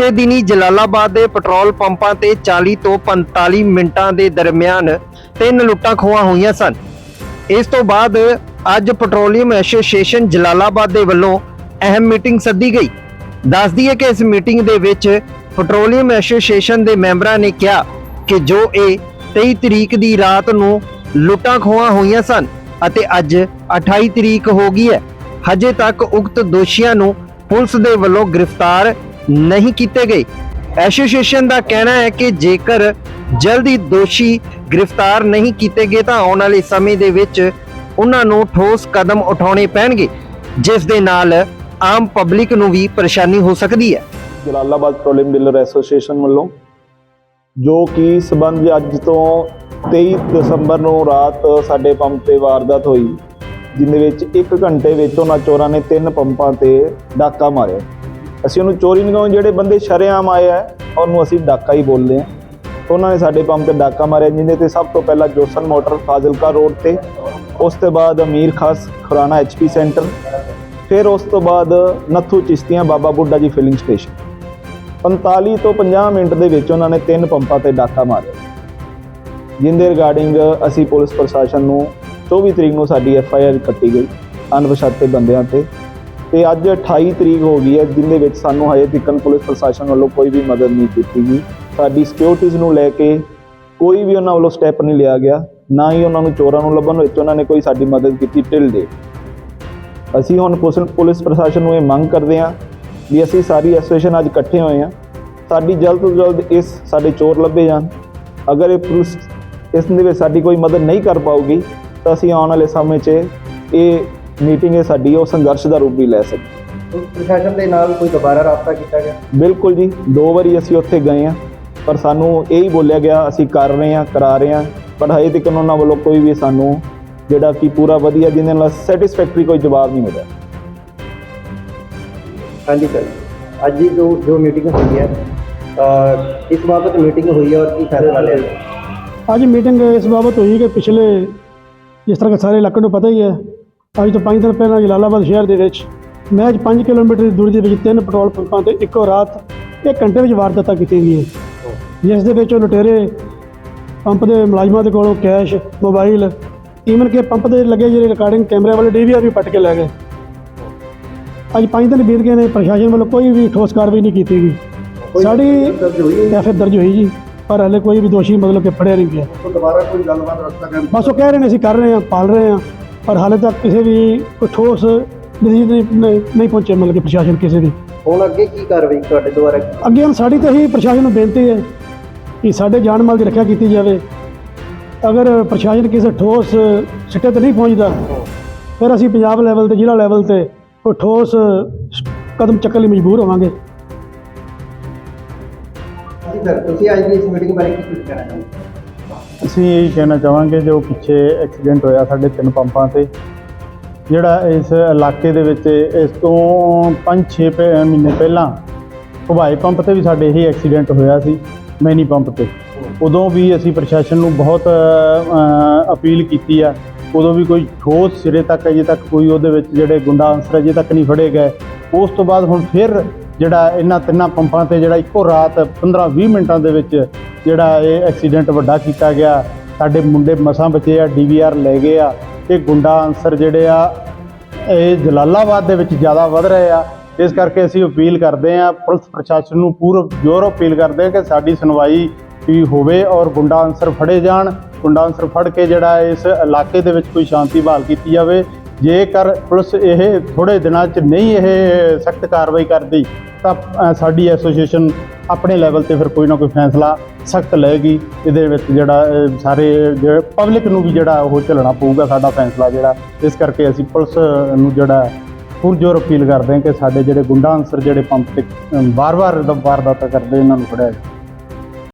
ਬੀਤੇ ਦਿਨੀ ਜਲਾਲਾਬਾਦ ਦੇ ਪੈਟਰੋਲ ਪੰਪਾਂ ਤੇ 40 ਤੋਂ 45 ਮਿੰਟਾਂ ਦੇ ਦਰਮਿਆਨ ਤਿੰਨ ਲੁੱਟਾਂ ਖੋਹਾਂ ਹੋਈਆਂ ਸਨ। ਇਸ ਤੋਂ ਬਾਅਦ ਅੱਜ ਪੈਟਰੋਲੀਅਮ ਐਸੋਸੀਏਸ਼ਨ ਜਲਾਲਾਬਾਦ ਦੇ ਵੱਲੋਂ ਅਹਿਮ ਮੀਟਿੰਗ ਸੱਦੀ ਗਈ। ਦੱਸਦੀ ਹੈ ਕਿ ਇਸ ਮੀਟਿੰਗ ਦੇ ਵਿੱਚ ਪੈਟਰੋਲੀਅਮ ਐਸੋਸੀਏਸ਼ਨ ਦੇ ਮੈਂਬਰਾਂ ਨੇ ਕਿਹਾ ਕਿ ਜੋ ਇਹ 23 ਤਰੀਕ ਦੀ ਰਾਤ ਨੂੰ ਲੁੱਟਾਂ ਖੋਹਾਂ ਹੋਈਆਂ ਸਨ ਅਤੇ ਅੱਜ 28 ਤਰੀਕ ਹੋ ਗਈ ਹੈ, ਹਜੇ ਤੱਕ ਉਕਤ ਦੋਸ਼ੀਆਂ ਨੂੰ ਪੁਲਿਸ ਦੇ ਵੱਲੋਂ ਗ੍ਰਿਫਤਾਰ ਨਹੀਂ ਕੀਤੇ ਗਏ। ਐਸੋਸੀਏਸ਼ਨ ਦਾ ਕਹਿਣਾ ਹੈ ਕਿ ਜੇਕਰ ਜਲਦੀ ਦੋਸ਼ੀ ਗ੍ਰਿਫਤਾਰ ਨਹੀਂ ਕੀਤੇ ਗਏ ਤਾਂ ਆਉਣ ਵਾਲੇ ਸਮੇਂ ਦੇ ਵਿੱਚ ਉਹਨਾਂ ਨੂੰ ਠੋਸ ਕਦਮ ਉਠਾਉਣੇ ਪੈਣਗੇ, ਜਿਸ ਦੇ ਨਾਲ ਆਮ ਪਬਲਿਕ ਨੂੰ ਵੀ ਪਰੇਸ਼ਾਨੀ ਹੋ ਸਕਦੀ ਹੈ। ਜਲਾਲਾਬਾਦ ਪੈਟਰੋਲੀਅਮ ਡੀਲਰ ਐਸੋਸੀਏਸ਼ਨ ਵੱਲੋਂ, ਜੋ ਕਿ ਸਬੰਧ ਅੱਜ ਤੋਂ 23 ਦਸੰਬਰ ਨੂੰ ਰਾਤ ਸਾਡੇ ਪੰਪ ਤੇ ਵਾਰਦਾਤ ਹੋਈ, ਜਿੰਦੇ ਵਿੱਚ 1 ਘੰਟੇ ਵਿੱਚ ਉਹਨਾਂ ਚੋਰਾਂ ਨੇ ਤਿੰਨ ਪੰਪਾਂ ਤੇ ਡਾਕਾ ਮਾਰਿਆ। ਅਸੀਂ ਉਹਨੂੰ ਚੋਰੀ ਨਹੀਂ ਕਹਾਂਗੇ ਜਿਹੜੇ ਬੰਦੇ ਸ਼ਰੇਆਮ ਆਏ ਆ, ਉਹਨੂੰ ਅਸੀਂ ਡਾਕਾ ਹੀ ਬੋਲਦੇ ਆ। ਉਹਨਾਂ ਨੇ ਸਾਡੇ ਪੰਪ ਤੇ ਡਾਕਾ ਮਾਰਿਆ, ਜਿਹਦੇ ਤੇ ਸਭ ਤੋਂ ਪਹਿਲਾਂ ਜੋਸਨ ਮੋਟਰ ਫਾਜ਼ਿਲਕਾ ਰੋਡ ਤੇ, ਉਸ ਤੋਂ ਬਾਅਦ ਅਮੀਰ ਖਾਸ ਖੁਰਾਣਾ ਐਚਪੀ ਸੈਂਟਰ, ਫਿਰ ਉਸ ਤੋਂ ਬਾਅਦ ਨੱਥੂ ਚਿਸ਼ਤੀਆਂ, ਬਾਬਾ ਬੁੱਢਾ ਜੀ ਫਿਲਿੰਗ ਸਟੇਸ਼ਨ। 45 ਤੋਂ 50 ਮਿੰਟ ਦੇ ਵਿੱਚ ਉਹਨਾਂ ਨੇ ਤਿੰਨ ਪੰਪਾਂ ਤੇ ਡਾਕਾ ਮਾਰਿਆ। ਜਿੰਦੇ ਰਿਗਾਰਡਿੰਗ ਅਸੀਂ ਪੁਲਿਸ ਪ੍ਰਸ਼ਾਸਨ ਨੂੰ 24 ਤਰੀਕ ਨੂੰ ਸਾਡੀ ਐਫ ਆਈ ਆਰ ਕੱਟੀ ਗਈ, ਅਣਪਛਾਤੇ ਬੰਦਿਆਂ ਤੇ। ਤੇ ਅੱਜ 28 ਤਰੀਕ ਹੋ ਗਈ ਹੈ ਜਿੰਦੇ ਵਿੱਚ ਸਾਨੂੰ ਹਜੇ ਤੱਕ ਪੁਲਿਸ ਪ੍ਰਸ਼ਾਸਨ ਵੱਲੋਂ ਕੋਈ ਵੀ ਮਦਦ ਨਹੀਂ ਕੀਤੀ ਗਈ। ਸਾਡੀ ਸਿਕਿਉਰਿਟੀਜ਼ ਨੂੰ ਲੈ ਕੇ ਕੋਈ ਵੀ ਉਹਨਾਂ ਵੱਲੋਂ ਸਟੈਪ ਨਹੀਂ ਲਿਆ ਗਿਆ। ਨਾ ਹੀ ਉਹਨਾਂ ਨੂੰ ਚੋਰਾਂ ਨੂੰ ਲੱਭਣ ਵਿੱਚ ਉਹਨਾਂ ਨੇ ਕੋਈ ਸਾਡੀ ਮਦਦ ਕੀਤੀ ਟਿਲ ਦੇ। ਅਸੀਂ ਹੁਣ ਪੁਲਿਸ ਪੁਲਿਸ ਪ੍ਰਸ਼ਾਸਨ ਨੂੰ ਇਹ ਮੰਗ ਕਰਦੇ ਹਾਂ ਵੀ ਅਸੀਂ ਸਾਰੀ ਐਸੋਸੀਏਸ਼ਨ ਅੱਜ ਇਕੱਠੇ ਹੋਏ ਹਾਂ। ਸਾਡੀ ਜਲਦ ਤੋਂ ਜਲਦ ਇਸ ਸਾਡੇ ਚੋਰ ਲੱਭੇ ਜਾਣ। ਅਗਰ ਇਹ ਪੁਲਿਸ ਇਸ ਦੇ ਵਿੱਚ ਸਾਡੀ ਕੋਈ ਮਦਦ ਨਹੀਂ ਕਰ ਪਾਊਗੀ, ਤਾਂ ਅਸੀਂ ਆਉਣ ਵਾਲੇ ਸਮੇਂ 'ਚ ਇਹ ਮੀਟਿੰਗ ਹੈ ਸਾਡੀ ਉਹ ਸੰਘਰਸ਼ ਦਾ ਰੂਪ ਵੀ ਲੈ ਸਕਦੇ ਉਸ ਪ੍ਰਸ਼ਾਸਨ ਦੇ ਨਾਲ ਕੋਈ ਦੁਬਾਰਾ ਰਾਬਤਾ ਕੀਤਾ ਗਿਆ? ਬਿਲਕੁਲ ਜੀ ਦੋ ਵਾਰੀ ਅਸੀਂ ਉੱਥੇ ਗਏ ਹਾਂ ਪਰ ਸਾਨੂੰ ਇਹ ਹੀ ਬੋਲਿਆ ਗਿਆ ਅਸੀਂ ਕਰ ਰਹੇ ਹਾਂ ਕਰਾ ਰਹੇ ਹਾਂ ਪਰ ਹਜੇ ਤੱਕ ਉਹਨਾਂ ਵੱਲੋਂ ਕੋਈ ਵੀ ਸਾਨੂੰ ਜਿਹੜਾ ਕਿ ਪੂਰਾ ਵਧੀਆ ਜਿਹਦੇ ਨਾਲ ਸੈਟੀਸਫੈਕਟਰੀ ਕੋਈ ਜਵਾਬ ਨਹੀਂ ਮਿਲਿਆ। ਹਾਂਜੀ ਸਰ ਅੱਜ ਦੀ ਜੋ ਜੋ ਮੀਟਿੰਗ ਹੋਈ ਹੈ ਅਹ ਇਸ ਬਾਬਤ ਮੀਟਿੰਗ ਹੋਈ ਹੈ ਔਰ ਕੀ ਫੈਸਲਾ ਲਿਆ ਗਿਆ? ਅੱਜ ਮੀਟਿੰਗ ਇਸ ਬਾਬਤ ਹੋਈ ਕਿ ਪਿਛਲੇ ਜਿਸ ਤਰ੍ਹਾਂ ਕਿ ਸਾਰੇ ਇਲਾਕੇ ਨੂੰ ਪਤਾ ਹੀ ਹੈ ਅੱਜ ਤੋਂ 5 ਦਿਨ ਪਹਿਲਾਂ ਜਲਾਲਾਬਾਦ ਸ਼ਹਿਰ ਦੇ ਵਿੱਚ ਮਹਿਜ 5 ਕਿਲੋਮੀਟਰ ਦੀ ਦੂਰੀ ਦੇ ਵਿੱਚ ਤਿੰਨ ਪੈਟਰੋਲ ਪੰਪਾਂ ਤੇ ਇੱਕੋ ਰਾਤ ਇੱਕ ਘੰਟੇ ਵਿੱਚ ਵਾਰਦਾਤਾਂ ਕੀਤੀਆਂ ਗਈਆਂ। ਜਿਸ ਦੇ ਵਿੱਚ ਉਹ ਲੁਟੇਰੇ ਪੰਪ ਦੇ ਮੁਲਾਜ਼ਮਾਂ ਦੇ ਕੋਲੋਂ ਕੈਸ਼ ਮੋਬਾਈਲ ਈਵਨ ਕਿ ਪੰਪ ਦੇ ਲੱਗੇ ਜਿਹੜੇ ਰਿਕਾਰਡਿੰਗ ਕੈਮਰੇ ਵਾਲੇ ਡੀਵੀਆਰ ਵੀ ਪੱਟ ਕੇ ਲੈ ਗਏ। ਅੱਜ 5 ਦਿਨ ਬੀਤ ਗਏ ਨੇ ਪ੍ਰਸ਼ਾਸਨ ਵੱਲੋਂ ਕੋਈ ਵੀ ਠੋਸ ਕਾਰਵਾਈ ਨਹੀਂ ਕੀਤੀ ਗਈ। ਸਾਡੀ ਦਰਜ ਹੋਈ ਹੈ ਐਫ ਦਰਜ ਹੋਈ ਜੀ ਪਰ ਹਲੇ ਕੋਈ ਵੀ ਦੋਸ਼ੀ ਮਤਲਬ ਕਿ ਫੜਿਆ ਨਹੀਂ ਗਿਆ। ਦੁਬਾਰਾ ਕੋਈ ਗੱਲਬਾਤ ਰਸਤਾ ਕਰਨ ਬਸ ਉਹ ਕਹਿ ਰਹੇ ਨੇ ਅਸੀਂ ਕਰ ਰਹੇ ਹਾਂ ਪਾਲ ਰਹੇ ਹਾਂ। ਪਰ ਹਾਲੇ ਤੱਕ ਕਿਸੇ ਵੀ ਕੋਈ ਠੋਸ ਨਹੀਂ ਨਹੀਂ- ਪਹੁੰਚੇ ਮਤਲਬ ਕਿ ਪ੍ਰਸ਼ਾਸਨ ਕਿਸੇ ਦੀ ਹੁਣ ਅੱਗੇ ਕੀ ਕਾਰਵਾਈ ਤੁਹਾਡੇ ਦੁਆਰਾ ਅੱਗੇ ਹੁਣ ਸਾਡੀ ਤਾਂ ਇਹੀ ਪ੍ਰਸ਼ਾਸਨ ਨੂੰ ਬੇਨਤੀ ਹੈ ਕਿ ਸਾਡੇ ਜਾਨ ਮਾਲ ਦੀ ਰੱਖਿਆ ਕੀਤੀ ਜਾਵੇ। ਅਗਰ ਪ੍ਰਸ਼ਾਸਨ ਕਿਸੇ ਠੋਸ ਸਿੱਟੇ ਤੇ ਨਹੀਂ ਪਹੁੰਚਦਾ ਫਿਰ ਅਸੀਂ ਪੰਜਾਬ ਲੈਵਲ ਤੇ ਜ਼ਿਲ੍ਹਾ ਲੈਵਲ ਤੇ ਕੋਈ ਠੋਸ ਕਦਮ ਚੱਕਣ ਲਈ ਮਜਬੂਰ ਹੋਵਾਂਗੇ। ਜੀ ਸਰ ਤੁਸੀਂ ਅੱਜ ਦੀ ਇਸ ਮੀਟਿੰਗ ਬਾਰੇ ਕੀ ਕੁਝ ਕਹਿਣਾ ਚਾਹੁੰਦੇ ਅਸੀਂ ਇਹ ਕਹਿਣਾ ਚਾਹਾਂਗੇ ਜੋ ਪਿੱਛੇ ਐਕਸੀਡੈਂਟ ਹੋਇਆ ਸਾਡੇ ਤਿੰਨ ਪੰਪਾਂ ਤੇ, ਜਿਹੜਾ ਇਸ ਇਲਾਕੇ ਦੇ ਵਿੱਚ ਇਸ ਤੋਂ 5-6 ਮਹੀਨੇ ਪਹਿਲਾਂ ਹਵਾਈ ਪੰਪ ਤੇ ਵੀ ਸਾਡੇ ਇਹ ਐਕਸੀਡੈਂਟ ਹੋਇਆ ਸੀ ਮੈਨੀ ਪੰਪ ਤੇ। ਉਦੋਂ ਵੀ ਅਸੀਂ ਪ੍ਰਸ਼ਾਸਨ ਨੂੰ ਬਹੁਤ ਅਪੀਲ ਕੀਤੀ ਆ, ਉਦੋਂ ਵੀ ਕੋਈ ਠੋਸ ਸਿਰੇ ਤੱਕ ਅਜੇ ਤੱਕ ਕੋਈ ਉਹਦੇ ਵਿੱਚ ਜਿਹੜੇ ਗੁੰਡਾ ਅਨਸਰ ਅਜੇ ਤੱਕ ਨਹੀਂ ਫੜੇ ਗਏ। ਉਸ ਤੋਂ ਬਾਅਦ ਹੁਣ ਫਿਰ ਜਿਹੜਾ ਇਹਨਾਂ ਤਿੰਨਾਂ ਪੰਪਾਂ ਤੇ ਜਿਹੜਾ ਇੱਕੋ ਰਾਤ 15-20 ਮਿੰਟਾਂ ਦੇ ਵਿੱਚ ਜਿਹੜਾ ਇਹ ਐਕਸੀਡੈਂਟ ਵੱਡਾ ਕੀਤਾ ਗਿਆ। ਸਾਡੇ ਮੁੰਡੇ ਮਸਾਂ ਬਚੇ ਆ ਡੀਵੀਆਰ ਲੈ ਗਏ ਆ। ਇਹ ਗੁੰਡਾ ਅੰਸਰ ਜਿਹੜੇ ਆ, ਇਹ ਜਲਾਲਾਬਾਦ ਦੇ ਵਿੱਚ ਜ਼ਿਆਦਾ ਵੱਧ ਰਹੇ ਆ। ਇਸ ਕਰਕੇ ਅਸੀਂ ਅਪੀਲ ਕਰਦੇ ਆ, ਪੁਲਿਸ ਪ੍ਰਸ਼ਾਸਨ ਨੂੰ ਪੂਰਾ ਜ਼ੋਰ ਅਪੀਲ ਕਰਦੇ ਆ ਕਿ ਸਾਡੀ ਸੁਣਵਾਈ ਵੀ ਹੋਵੇ ਔਰ ਗੁੰਡਾ ਅੰਸਰ ਫੜੇ ਜਾਣ। ਗੁੰਡਾ ਅੰਸਰ ਫੜ ਕੇ ਜਿਹੜਾ ਇਸ ਇਲਾਕੇ ਦੇ ਵਿੱਚ ਕੋਈ ਸ਼ਾਂਤੀ ਬਹਾਲ ਕੀਤੀ ਜਾਵੇ। ਜੇਕਰ ਪੁਲਿਸ ਇਹ ਥੋੜੇ ਦਿਨਾਂ 'ਚ ਨਹੀਂ ਇਹ ਸਖਤ ਕਾਰਵਾਈ ਕਰਦੀ ਤਾਂ ਸਾਡੀ ਐਸੋਸੀਏਸ਼ਨ ਆਪਣੇ ਲੈਵਲ ਤੇ ਫਿਰ ਕੋਈ ਨਾ ਕੋਈ ਫੈਸਲਾ ਸਖਤ ਲਏਗੀ। ਇਹਦੇ ਵਿੱਚ ਜਿਹੜਾ ਅ, ਸਾਰੇ ਪਬਲਿਕ ਨੂੰ ਵੀ ਜਿਹੜਾ ਉਹ ਝੱਲਣਾ ਪਊਗਾ ਸਾਡਾ ਫੈਸਲਾ ਜਿਹੜਾ। ਇਸ ਕਰਕੇ ਅਸੀਂ ਪੁਲਿਸ ਨੂੰ ਜਿਹੜਾ ਪੁਰਜੋਰ ਅਪੀਲ ਕਰਦੇ ਹਾਂ ਕਿ ਸਾਡੇ ਜਿਹੜੇ ਗੁੰਡਾ ਅਨਸਰ ਜਿਹੜੇ ਪੰਪ ਤੇ ਵਾਰ-ਵਾਰ ਵਾਰਦਾਤਾਂ ਕਰਦੇ ਇਹਨਾਂ ਨੂੰ ਫੜਿਆ ਜਾਵੇ।